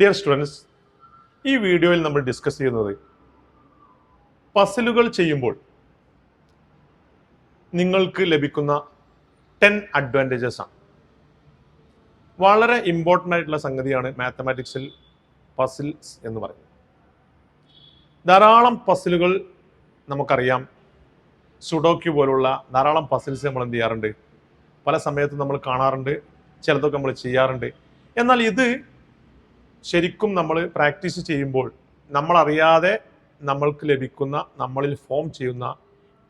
Dear students ഈ വീഡിയോയിൽ നമ്മൾ ഡിസ്കസ് ചെയ്യുന്നത് പസിലുകൾ ചെയ്യുമ്പോൾ നിങ്ങൾക്ക് ലഭിക്കുന്ന ടെൻ അഡ്വാന്റേജസ് ആണ്. വളരെ ഇമ്പോർട്ടന്റ് ആയിട്ടുള്ള സംഗതിയാണ് മാത്തമാറ്റിക്സിൽ പസിൽസ് എന്ന് പറയുന്നത്. ധാരാളം പസിലുകൾ നമുക്കറിയാം. സുഡോക്യു പോലുള്ള ധാരാളം പസിൽസ് നമ്മൾ എന്ത് ചെയ്യാറുണ്ട്? പല സമയത്തും നമ്മൾ കാണാറുണ്ട്. ചിലതൊക്കെ നമ്മൾ ചെയ്യാറുണ്ട്. എന്നാൽ ഇത് ശരിക്കും നമ്മൾ പ്രാക്ടീസ് ചെയ്യുമ്പോൾ നമ്മളറിയാതെ നമ്മൾക്ക് ലഭിക്കുന്ന നമ്മളിൽ ഫോം ചെയ്യുന്ന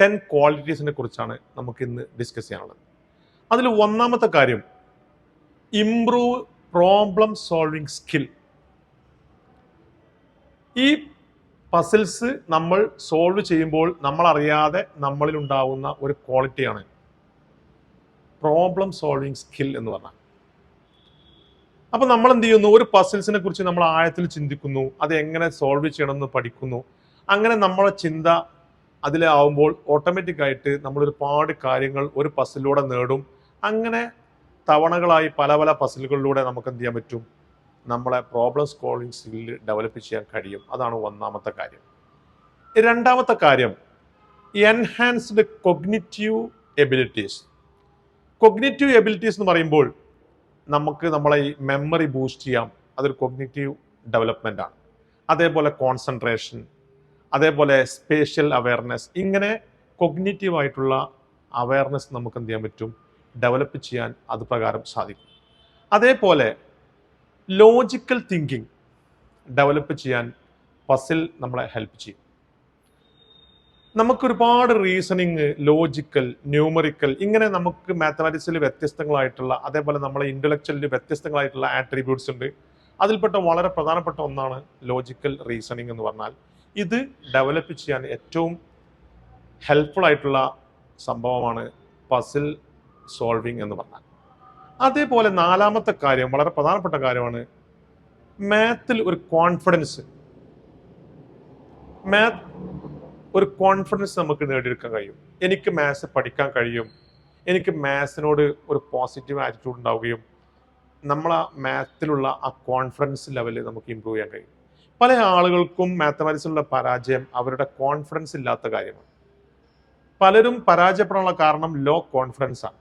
ടെൻ ക്വാളിറ്റീസിനെ കുറിച്ചാണ് നമുക്ക് ഇന്ന് ഡിസ്കസ് ചെയ്യാനുള്ളത്. അതിൽ ഒന്നാമത്തെ കാര്യം ഇംപ്രൂവ് പ്രോബ്ലം സോൾവിങ് സ്കിൽ ഈ പസിൽസ് നമ്മൾ സോൾവ് ചെയ്യുമ്പോൾ നമ്മളറിയാതെ നമ്മളിൽ ഉണ്ടാവുന്ന ഒരു ക്വാളിറ്റിയാണ് പ്രോബ്ലം സോൾവിങ് സ്കിൽ എന്ന് പറഞ്ഞാൽ. അപ്പൊ നമ്മൾ എന്ത് ചെയ്യുന്നു ഒരു പസിൽസിനെ കുറിച്ച് നമ്മൾ ആഴത്തിൽ ചിന്തിക്കുന്നു. അത് എങ്ങനെ സോൾവ് ചെയ്യണം എന്ന് പഠിക്കുന്നു. അങ്ങനെ നമ്മളെ ചിന്ത അതിലാവുമ്പോൾ ഓട്ടോമാറ്റിക് ആയിട്ട് നമ്മൾ ഒരുപാട് കാര്യങ്ങൾ ഒരു പസിലൂടെ നേടും. അങ്ങനെ തവണകളായി പല പല പസിലുകളിലൂടെ നമുക്ക് എന്ത് ചെയ്യാൻ പറ്റും? നമ്മളെ പ്രോബ്ലം സോൾവിങ് സ്കില്ല് ഡെവലപ്പ് ചെയ്യാൻ കഴിയും. അതാണ് ഒന്നാമത്തെ കാര്യം. രണ്ടാമത്തെ കാര്യം enhanced cognitive abilities cognitive abilities എന്ന് പറയുമ്പോൾ നമുക്ക് നമ്മളെ ഈ മെമ്മറി ബൂസ്റ്റ് ചെയ്യാം. അതൊരു കൊഗ്നേറ്റീവ് ഡെവലപ്മെന്റ് ആണ്. അതേപോലെ കോൺസെൻട്രേഷൻ അതേപോലെ സ്പേഷ്യൽ അവയർനെസ് ഇങ്ങനെ കൊഗ്നേറ്റീവ് ആയിട്ടുള്ള അവയർനെസ് നമുക്ക് എന്ത് ചെയ്യാൻ പറ്റും? ഡെവലപ്പ് ചെയ്യാൻ അത് പ്രകാരം സാധിക്കും. അതേപോലെ ലോജിക്കൽ തിങ്കിങ് ഡെവലപ്പ് ചെയ്യാൻ പസിൽ നമ്മളെ ഹെൽപ്പ് ചെയ്യും. നമുക്ക് ഒരുപാട് റീസണിങ് ലോജിക്കൽ ന്യൂമറിക്കൽ ഇങ്ങനെ നമുക്ക് മാത്തമാറ്റിക്സിൽ വ്യത്യസ്തങ്ങളായിട്ടുള്ള അതേപോലെ നമ്മളെ ഇന്റലക്ച്വലിൽ വ്യത്യസ്തങ്ങളായിട്ടുള്ള ആട്രിബ്യൂട്ട്സ് ഉണ്ട്. അതിൽപ്പെട്ട വളരെ പ്രധാനപ്പെട്ട ഒന്നാണ് ലോജിക്കൽ റീസണിങ് എന്ന് പറഞ്ഞാൽ ഇത് ഡെവലപ്പ് ചെയ്യാൻ ഏറ്റവും ഹെൽപ്ഫുൾ ആയിട്ടുള്ള സംഭവമാണ് പസിൽ സോൾവിങ് എന്ന് പറഞ്ഞാൽ. അതേപോലെ നാലാമത്തെ കാര്യം വളരെ പ്രധാനപ്പെട്ട കാര്യമാണ് മാത്തിൽ ഒരു കോൺഫിഡൻസ് മാത്ത് ഒരു കോൺഫിഡൻസ് നമുക്ക് നേടിയെടുക്കാൻ കഴിയും. എനിക്ക് മാത്സ് പഠിക്കാൻ കഴിയും. എനിക്ക് മാത്സിനോട് ഒരു പോസിറ്റീവ് ആറ്റിറ്റ്യൂഡ് ഉണ്ടാവുകയും നമ്മൾ ആ മാത്തിലുള്ള ആ കോൺഫിഡൻസ് ലെവൽ നമുക്ക് ഇമ്പ്രൂവ് ചെയ്യാൻ കഴിയും. പല ആളുകൾക്കും മാത്തമാറ്റിക്സിലുള്ള പരാജയം അവരുടെ കോൺഫിഡൻസ് ഇല്ലാത്ത കാര്യമാണ്. പലരും പരാജയപ്പെടാനുള്ള കാരണം ലോ കോൺഫിഡൻസാണ്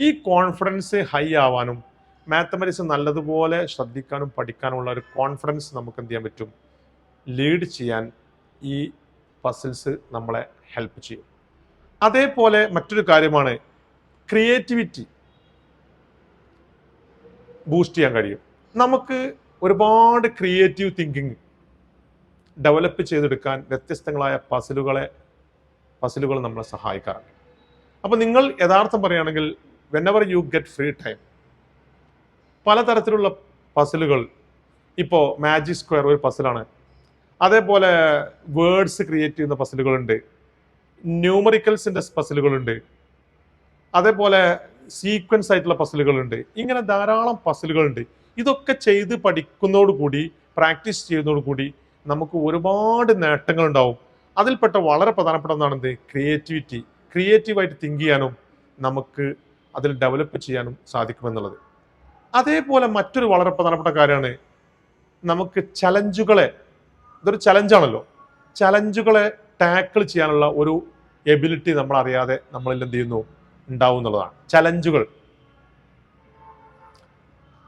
ഈ കോൺഫിഡൻസ് ഹൈ ആവാനും മാത്തമാറ്റിക്സ് നല്ലതുപോലെ ശ്രദ്ധിക്കാനും പഠിക്കാനുമുള്ള ഒരു കോൺഫിഡൻസ് നമുക്ക് എന്ത് ചെയ്യാൻ പറ്റും? ലീഡ് ചെയ്യാൻ ഈ പസിൽസ് നമ്മളെ ഹെൽപ്പ് ചെയ്യും. അതേപോലെ മറ്റൊരു കാര്യമാണ് ക്രിയേറ്റിവിറ്റി ബൂസ്റ്റ് ചെയ്യാൻ കഴിയും. നമുക്ക് ഒരുപാട് ക്രിയേറ്റീവ് തിങ്കിങ് ഡെവലപ്പ് ചെയ്തെടുക്കാൻ വ്യത്യസ്തങ്ങളായ പസിലുകളെ പസിലുകൾ നമ്മളെ സഹായിക്കാറുണ്ട്. അപ്പോൾ നിങ്ങൾ യഥാർത്ഥം പറയുകയാണെങ്കിൽ whenever you get free time പലതരത്തിലുള്ള പസിലുകൾ ഇപ്പോൾ മാജിക് സ്ക്വയർ ഒരു പസിലാണ് അതേപോലെ വേർഡ്സ് ക്രിയേറ്റ് ചെയ്യുന്ന പസിലുകളുണ്ട് ന്യൂമറിക്കൽസിന്റെ പസിലുകളുണ്ട് അതേപോലെ സീക്വൻസ് ആയിട്ടുള്ള പസിലുകളുണ്ട് ഇങ്ങനെ ധാരാളം പസിലുകളുണ്ട് ഇതൊക്കെ ചെയ്ത് പഠിക്കുന്നതോടുകൂടി പ്രാക്ടീസ് ചെയ്യുന്നതോടുകൂടി നമുക്ക് ഒരുപാട് നേട്ടങ്ങൾ ഉണ്ടാവും. അതിൽപ്പെട്ട വളരെ പ്രധാനപ്പെട്ട ഒന്നാണ് എന്ത്? ക്രിയേറ്റിവിറ്റി ക്രിയേറ്റീവായിട്ട് തിങ്ക് ചെയ്യാനും നമുക്ക് അതിൽ ഡെവലപ്പ് ചെയ്യാനും സാധിക്കുമെന്നുള്ളത് അതേപോലെ മറ്റൊരു വളരെ പ്രധാനപ്പെട്ട കാര്യമാണ് നമുക്ക് ചലഞ്ചുകളെ ഇതൊരു ചലഞ്ചാണല്ലോ ചലഞ്ചുകളെ ടാക്കിൾ ചെയ്യാനുള്ള ഒരു എബിലിറ്റി നമ്മൾ അറിയാതെ നമ്മളിൽ എന്ത് ചെയ്യുന്നു? ഉണ്ടാവും എന്നുള്ളതാണ്. ചലഞ്ചുകൾ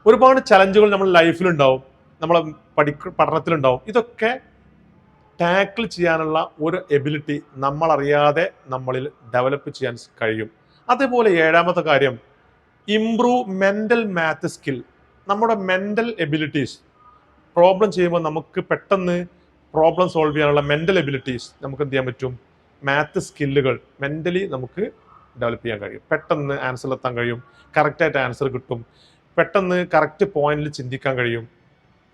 ഒരുപാട് ചലഞ്ചുകൾ നമ്മൾ ലൈഫിലുണ്ടാവും നമ്മളെ പഠിക്ക പഠനത്തിലുണ്ടാവും ഇതൊക്കെ ടാക്കിൾ ചെയ്യാനുള്ള ഒരു എബിലിറ്റി നമ്മൾ അറിയാതെ നമ്മളിൽ ഡെവലപ്പ് ചെയ്യാൻ കഴിയും. അതേപോലെ ഏഴാമത്തെ കാര്യം ഇംപ്രൂവ് മെന്റൽ മാത്ത് സ്കിൽ നമ്മുടെ മെന്റൽ എബിലിറ്റീസ് പ്രോബ്ലം ചെയ്യുമ്പോൾ നമുക്ക് പെട്ടെന്ന് പ്രോബ്ലം സോൾവ് ചെയ്യാനുള്ള മെന്റൽ എബിലിറ്റീസ് നമുക്ക് എന്ത് ചെയ്യാൻ പറ്റും? മാത്ത് സ്കില്ലുകൾ മെന്റലി നമുക്ക് ഡെവലപ്പ് ചെയ്യാൻ കഴിയും. പെട്ടെന്ന് ആൻസർ എത്താൻ കഴിയും. കറക്റ്റായിട്ട് ആൻസർ കിട്ടും. പെട്ടെന്ന് കറക്റ്റ് പോയിന്റിൽ ചിന്തിക്കാൻ കഴിയും.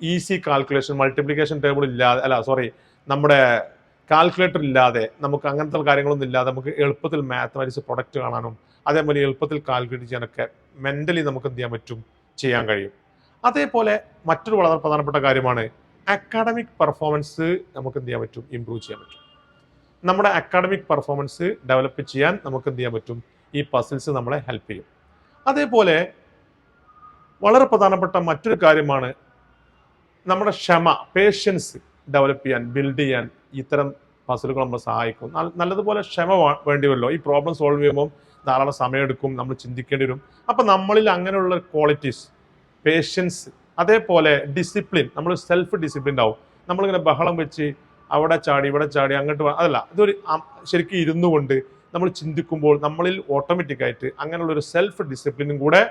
ഈസി കാൽക്കുലേഷൻ മൾട്ടിപ്ലിക്കേഷൻ ടേബിൾ ഇല്ലാതെ അല്ല സോറി നമ്മുടെ കാൽക്കുലേറ്റർ ഇല്ലാതെ നമുക്ക് അങ്ങനത്തെ കാര്യങ്ങളൊന്നും ഇല്ലാതെ നമുക്ക് എളുപ്പത്തിൽ മാത്തമാറ്റിക്സ് പ്രൊഡക്റ്റ് കാണാനും അതേപോലെ എളുപ്പത്തിൽ കാൽക്കുലേറ്റ് ചെയ്യാനൊക്കെ മെന്റലി നമുക്ക് എന്ത് ചെയ്യാൻ പറ്റും? ചെയ്യാൻ കഴിയും. അതേപോലെ മറ്റൊരു വളരെ പ്രധാനപ്പെട്ട കാര്യമാണ് അക്കാഡമിക് പെർഫോമൻസ് നമുക്ക് എന്ത് ചെയ്യാൻ പറ്റും? ഇമ്പ്രൂവ് ചെയ്യാൻ പറ്റും. നമ്മുടെ അക്കാഡമിക് പെർഫോമൻസ് ഡെവലപ്പ് ചെയ്യാൻ നമുക്ക് എന്ത് ചെയ്യാൻ പറ്റും? ഈ പസിൽസ് നമ്മളെ ഹെൽപ്പ് ചെയ്യും. അതേപോലെ വളരെ പ്രധാനപ്പെട്ട മറ്റൊരു കാര്യമാണ് നമ്മുടെ ക്ഷമ പേഷ്യൻസ് ഡെവലപ്പ് ചെയ്യാൻ ബിൽഡ് ചെയ്യാൻ ഇത്തരം പസിലുകൾ നമ്മളെ സഹായിക്കും. നല്ലതുപോലെ ക്ഷമ വേണ്ടി വരുമല്ലോ ഈ പ്രോബ്ലം സോൾവ് ചെയ്യുമ്പോൾ ധാരാളം സമയമെടുക്കും നമ്മൾ ചിന്തിക്കേണ്ടി വരും. അപ്പം നമ്മളിൽ അങ്ങനെയുള്ള ക്വാളിറ്റീസ് പേഷ്യൻസ് അതേപോലെ ഡിസിപ്ലിൻ നമ്മൾ സെൽഫ് ഡിസിപ്ലിൻ ആവും നമ്മളിങ്ങനെ ബഹളം വെച്ച് അവിടെ ചാടി ഇവിടെ ചാടി അങ്ങോട്ട് അതല്ല ഇതൊരു ശരിക്കും ഇരുന്നു കൊണ്ട് നമ്മൾ ചിന്തിക്കുമ്പോൾ നമ്മളിൽ ഓട്ടോമാറ്റിക്കായിട്ട് അങ്ങനെയുള്ള ഒരു സെൽഫ് ഡിസിപ്ലിനും കൂടെ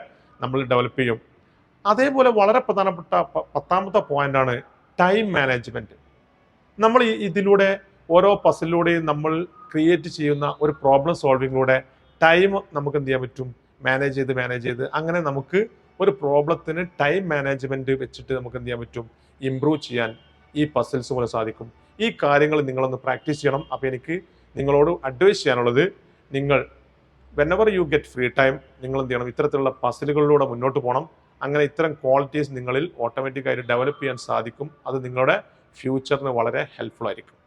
നമ്മൾ ഡെവലപ്പ് ചെയ്യും. അതേപോലെ വളരെ പ്രധാനപ്പെട്ട പത്താമത്തെ പോയിന്റാണ് ടൈം മാനേജ്മെന്റ് നമ്മൾ ഇതിലൂടെ ഓരോ പസിലൂടെയും നമ്മൾ ക്രിയേറ്റ് ചെയ്യുന്ന ഒരു പ്രോബ്ലം സോൾവിങ്ങിലൂടെ ടൈം നമുക്ക് എന്ത് ചെയ്യാൻ പറ്റും? മാനേജ് ചെയ്ത് മാനേജ് ചെയ്ത് അങ്ങനെ നമുക്ക് ഒരു പ്രോബ്ലത്തിന് ടൈം മാനേജ്മെന്റ് വെച്ചിട്ട് നമുക്ക് എന്ത് ചെയ്യാൻ പറ്റും? ഇമ്പ്രൂവ് ചെയ്യാൻ ഈ പസിൽസ് പോലെ സാധിക്കും. ഈ കാര്യങ്ങൾ നിങ്ങളൊന്ന് പ്രാക്ടീസ് ചെയ്യണം. അപ്പോൾ എനിക്ക് നിങ്ങളോട് അഡ്വൈസ് ചെയ്യാനുള്ളത് നിങ്ങൾ whenever you get free time നിങ്ങൾ എന്ത് ചെയ്യണം? ഇത്തരത്തിലുള്ള പസിലുകളിലൂടെ മുന്നോട്ട് പോകണം. അങ്ങനെ ഇത്തരം ക്വാളിറ്റീസ് നിങ്ങളിൽ ഓട്ടോമാറ്റിക്കായിട്ട് ഡെവലപ്പ് ചെയ്യാൻ സാധിക്കും. അത് നിങ്ങളുടെ ഫ്യൂച്ചറിന് വളരെ ഹെൽപ്ഫുൾ ആയിരിക്കും.